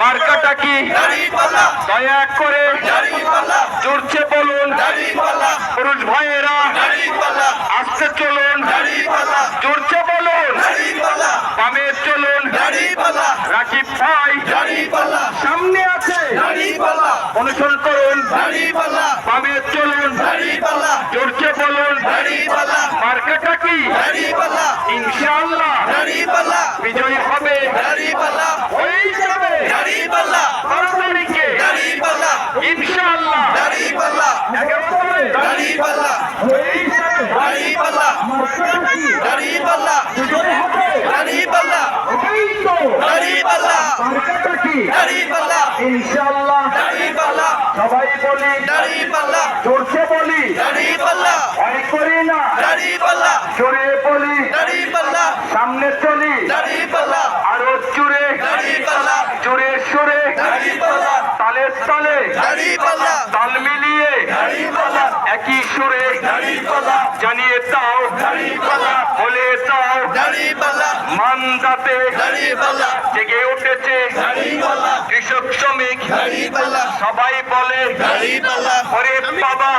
মার্কাটা কি? দয়া করে জোরছে বলুন। পুরুষ ভাইয়েরা আসতে চলুন। জোরছে বলুন। বামে চলুন। রাকিব ভাই সামনে আছে। অনুসরণ করুন। মার্কাটা কি ইনশাআল্লাহ সবাই বলি জোরছে বলি ভয় করি না জোরে বলি সামনে চলি আরও জোরে জোরে সরে তালে তালে তাল মিলিয়ে একই সুরে জানিয়ে দাও মানদাতে জেগে উঠেছে। কৃষক শ্রমিক সবাই বলে হরে বাবা